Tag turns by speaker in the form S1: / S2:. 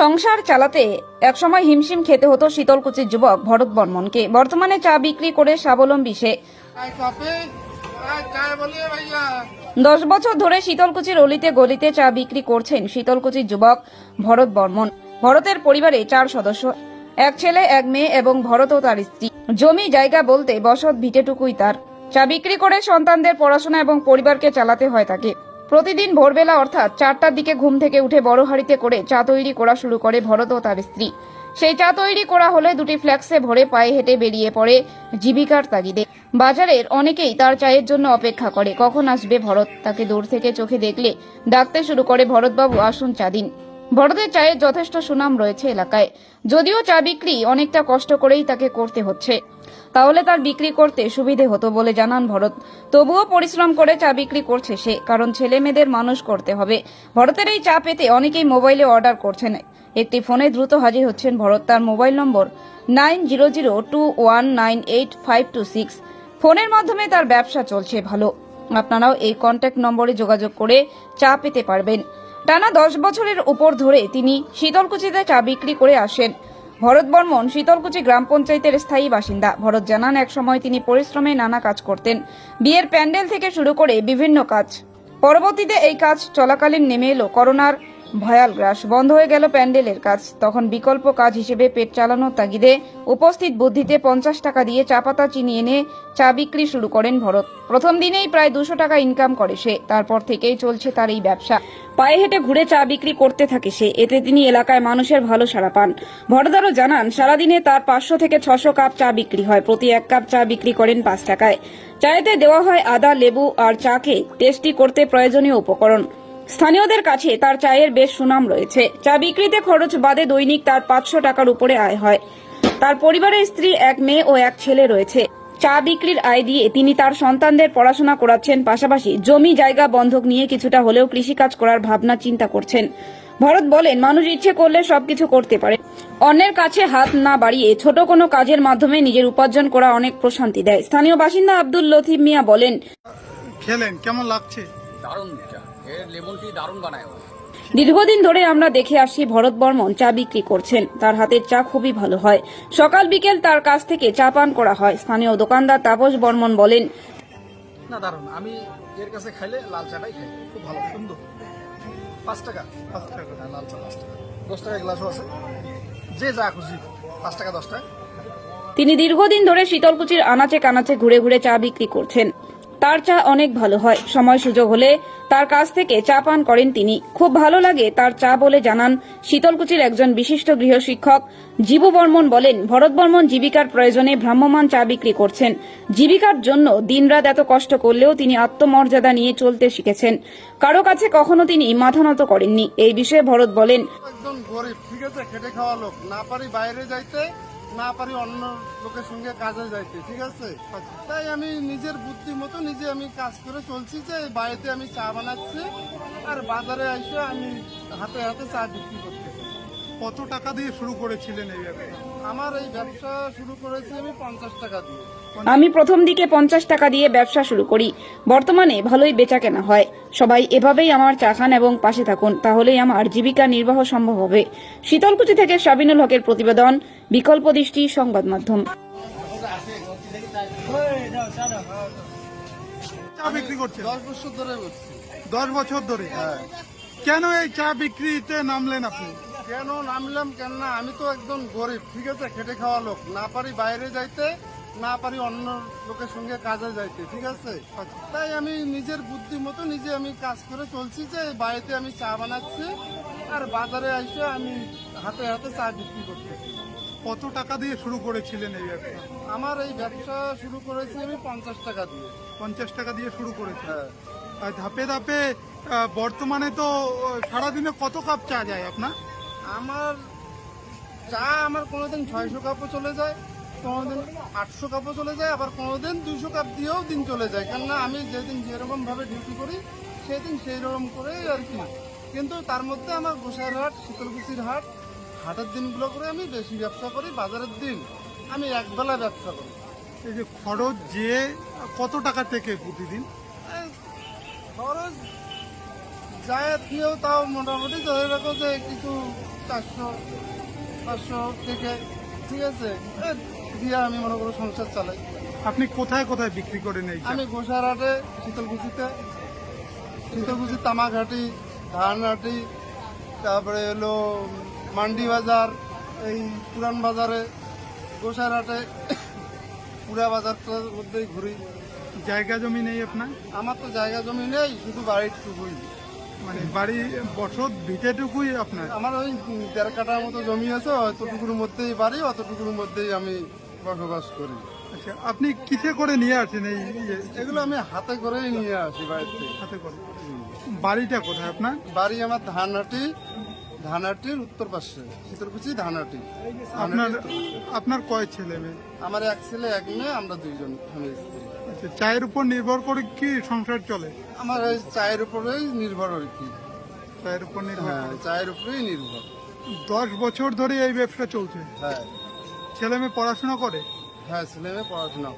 S1: সংসার চালাতে একসময় হিমশিম খেতে হতো শীতলকুচির যুবক ভরত বর্মনকে। বর্তমানে চা বিক্রি করে স্বাবলম্বী সে। দশ বছর ধরে শীতলকুচির অলিতে গলিতে চা বিক্রি করছেন শীতলকুচির যুবক ভরত বর্মন। ভরতের পরিবারে চার সদস্য, এক ছেলে, এক মেয়ে এবং ভরত ও তার স্ত্রী। জমি জায়গা বলতে বসত ভিটেটুকুই তার। চা বিক্রি করে সন্তানদের পড়াশোনা এবং পরিবারকে চালাতে হয় তাকে। প্রতিদিন ভোরবেলা অর্থাৎ চারটার দিকে ঘুম থেকে উঠে বড় হাড়িতে করে চা তৈরি করা শুরু করে ভরত ও তার স্ত্রী। সেই চা তৈরি করা হলে দুটি ফ্ল্যাক্সে ভরে পায়ে হেঁটে বেরিয়ে পড়ে জীবিকার তাগিদে। বাজারের অনেকেই তার চায়ের জন্য অপেক্ষা করে। কখন আসবে ভরত? তাকে দূর থেকে চোখে দেখলে ডাকতে শুরু করে, ভরতবাবু, আসুন চা দিন। ভরতের চায়ের যথেষ্ট সুনাম রয়েছে এলাকায়। যদিও চা বিক্রি অনেকটা কষ্ট করেই তাকে করতে হচ্ছে। তাহলে তার বিক্রি করতে সুবিধে হতো বলে জানান ভরত। তবুও পরিশ্রম করে চা বিক্রি করছে সে, কারণ ছেলে মেয়েদের মানুষ করতে হবে। ভরতের এই চা পেতে অনেকেই মোবাইলে অর্ডার করছেন। একটি ফোনে দ্রুত হাজির হচ্ছেন ভরত, তার mobile number nine zero zero two one nine eight five two six. ফোনের মাধ্যমে তার ব্যবসা চলছে ভালো। আপনারাও এই কন্ট্যাক্ট নম্বরে যোগাযোগ করে চা পেতে পারবেন। টানা দশ বছরের উপর ধরে তিনি শীতলকুচিতে চা বিক্রি করে আসেন। ভরত বর্মন শীতলকুচি গ্রাম পঞ্চায়েতের স্থায়ী বাসিন্দা। ভরত জানান, এক সময় তিনি পরিশ্রমে নানা কাজ করতেন। বিয়ের প্যান্ডেল থেকে শুরু করে বিভিন্ন কাজ। পরবর্তীতে এই কাজ চলাকালীন নেমে এলো করোনার ভয়াল গ্রাস বন্ধ হয়ে গেল প্যান্ডেলের কাজ। তখন বিকল্প কাজ হিসেবে পেট চালানোর তাগিদে উপস্থিত বুদ্ধিতে পঞ্চাশ টাকা দিয়ে চা পাতা চিনি এনে চা বিক্রি শুরু করেন ভরত। প্রথম দিনেই প্রায় দুশো টাকা ইনকাম করে সে, তারপর থেকেই চলছে তার এই ব্যবসা। পায়ে হেঁটে ঘুরে চা বিক্রি করতে থাকে সে, এতে তিনি এলাকায় মানুষের ভালো সাড়া পান। ভরদারও জানান, সারাদিনে তার পাঁচশো থেকে ছশো কাপ চা বিক্রি হয়, প্রতি এক কাপ চা বিক্রি করেন পাঁচ টাকায়। চায়েতে দেওয়া হয় আদা, লেবু আর চাকে টেস্টি করতে প্রয়োজনীয় উপকরণ। স্থানীয়দের কাছে তার চায়ের বেশ সুনাম রয়েছে চা বিক্রিতে খরচ বাদে দৈনিক তার পাঁচশো টাকার উপরে আয় হয়। তার পরিবারের স্ত্রী এক মেয়ে ও এক ছেলে রয়েছে। চা বিক্রির আয় দিয়ে তিনি তার সন্তানদের পড়াশোনা করাচ্ছেন পাশাপাশি জমি জায়গা বন্ধক নিয়ে কিছুটা হলেও কৃষিকাজ করার ভাবনা চিন্তা করছেন। ভরত বলেন মানুষ ইচ্ছে করলে সবকিছু করতে পারে। অন্যের কাছে হাত না বাড়িয়ে ছোট কোনো কাজের মাধ্যমে নিজের উপার্জন করা অনেক প্রশান্তি দেয়। স্থানীয় বাসিন্দা আব্দুল লতিফ মিয়া বলেন
S2: খেলেন কেমন লাগছে?
S3: দারুণ লেমন টি দারুণ বানায়।
S1: দীর্ঘদিন ধরে আমরা দেখে আসছি ভরত বর্মন চা বিক্রি করছেন। তার হাতের চা খুবই ভালো হয়। সকাল বিকেল তার কাছ থেকে চা পান করা হয়। স্থানীয় দোকানদার তাপস বর্মন বলেন
S4: না আমি এর কাছে খাইলে লাল চাটাই খাই। খুব ভালো সুন্দর। পাঁচ টাকা।
S2: পাঁচ টাকা
S4: হ্যাঁ লাল চা পাঁচ টাকা। দশ টাকা গ্লাসও আছে। যে যা খুশি পাঁচ টাকা দশ টাকা।
S1: তিনি দীর্ঘদিন ধরে শীতলকুচির আনাচে কানাচে ঘুরে ঘুরে চা বিক্রি করছেন। তার চা অনেক ভালো হয়। সময় সুযোগ হলে তার কাছ থেকে চা পান করেন তিনি। খুব ভালো লাগে তার চা বলে জানান শীতলকুচির একজন বিশিষ্ট গৃহশিক্ষক। জীবু বর্মন বলেন, ভরত বর্মন জীবিকার প্রয়োজনে ভ্রাম্যমান চা বিক্রি করছেন। জীবিকার জন্য দিনরাত এত কষ্ট করলেও তিনি আত্মমর্যাদা নিয়ে চলতে শিখেছেন। কারও কাছে কখনো তিনি মাথা নত করেননি। এই বিষয়ে ভরত বলেন
S2: গরিব, ঠিক আছে, খেটে খাওয়া লোক। না পারি বাইরে যাইতে না পারি অন্য লোকের সঙ্গে কাজে যাইতে, ঠিক আছে? তাই আমি নিজের বুদ্ধি মতো নিজে আমি কাজ করে চলছি যে বাড়িতে আমি চা বানাচ্ছি, আর বাজারে এসে আমি হাতে হাতে চা বিক্রি করতেছি
S5: কত টাকা দিয়ে শুরু করেছিলেন এই ব্যবসা?
S2: আমার এই ব্যবসা শুরু করেছি আমি পঞ্চাশ টাকা দিয়ে।
S1: আমি প্রথম দিকে পঞ্চাশ টাকা দিয়ে ব্যবসা শুরু করি। বর্তমানে ভালোই বেচা কেনা হয়। সবাই এভাবেই আমার চা খান এবং পাশে থাকুন তাহলেই আমার জীবিকা নির্বাহ সম্ভব হবে। শীতলকুচি থেকে সাবিনুল হকের প্রতিবেদন বিকল্প দৃষ্টি সংবাদ মাধ্যম।
S5: চা বিক্রি করছেন?
S2: দশ বছর ধরে
S5: দশ বছর ধরে? কেন এই চা বিক্রিতে নামলেন আপনি?
S2: কেন নামলাম কেন না আমি তো একদম গরিব ঠিক আছে খেটে খাওয়া লোক। না পারি বাইরে যাইতে না পারি অন্য লোকের সঙ্গে কাজে যাইতে ঠিক আছে? তাই আমি নিজের বুদ্ধি মতো নিজে আমি কাজ করে চলছি যে বাড়িতে আমি চা বানাচ্ছি আর বাজারে এসে আমি হাতে হাতে চা বিক্রি করতেছি।
S5: কত টাকা দিয়ে শুরু করেছিলেন এই ব্যবসা?
S2: আমার এই ব্যবসা শুরু করেছি আমি পঞ্চাশ টাকা দিয়ে।
S5: পঞ্চাশ টাকা দিয়ে শুরু করেছি
S2: হ্যাঁ।
S5: ধাপে ধাপে বর্তমানে তো সারাদিনে কত কাপ চা যায় আপনার?
S2: আমার চা আমার কোনোদিন ছয়শো কাপও চলে যায় কোনোদিন আটশো কাপও চলে যায় আবার কোনোদিন দুইশো কাপ দিয়েও দিন চলে যায়। কেননা আমি যেদিন যেরকম ভাবে ডিউটি করি সেদিন সেই রকম করেই আর কি। কিন্তু তার মধ্যে আমার গোসাইয়ের হাট শীতলকুচির হাট হাটের দিনগুলো করে আমি বেশি ব্যবসা করি বাজারের দিন আমি একবেলা ব্যবসা করি।
S5: এই যে খরচ যে কত টাকা থেকে প্রতিদিন?
S2: খরচ দিয়েও তাও মোটামুটি ধরে রাখো যে কিছু চারশো পাঁচশো থেকে। ঠিক আছে? দিয়ে আমি মনে করো সংসার চালাই।
S5: আপনি কোথায় কোথায় বিক্রি করেন এই চা?
S2: আমি গোসারহাটে শীতলকুচিতে। শীতলকুচি তামাঘাটি ধানহাটি তারপরে হলো মান্ডি বাজার এই পুরান বাজারে। গোসারহাটে পুরা বাজারটার মধ্যেই ঘুরি।
S5: জায়গা জমি নেই আপনার?
S2: আমার তো জায়গা জমি নেই শুধু বাড়ির টুকুই
S5: মানে বাড়ি বসত ভিটেটুকুই আপনার?
S2: আমার ওই দেড় কাটার মতো জমি আছে অতটুকুর মধ্যেই বাড়ি অতটুকুর মধ্যেই আমি বসবাস করি।
S5: আচ্ছা আপনি কিসে করে নিয়ে আসেন এই ইয়ে,
S2: এগুলো আমি হাতে করেই নিয়ে আসি থেকে
S5: হাতে করে। বাড়িটা কোথায় আপনার?
S2: বাড়ি আমার ধানহাটি ধানহাটির উত্তর পাশে শীতলকুচি ধানহাটি।
S5: আপনার। আপনার কয় ছেলে মেয়ে?
S2: আমার এক ছেলে এক মেয়ে আমরা দুইজন স্বামী স্ত্রী।
S5: আচ্ছা চায়ের উপর নির্ভর করে কি সংসার চলে?
S2: আমার ওই চায়ের উপরেই নির্ভর আর কি?
S5: চায়ের উপর নির্ভর
S2: হ্যাঁ চায়ের উপরেই নির্ভর।
S5: দশ বছর ধরে এই ব্যবসা চলছে।
S2: হ্যাঁ।
S5: ছেলে মেয়ে পড়াশোনা করে?
S2: হ্যাঁ ছেলে মেয়ে পড়াশোনা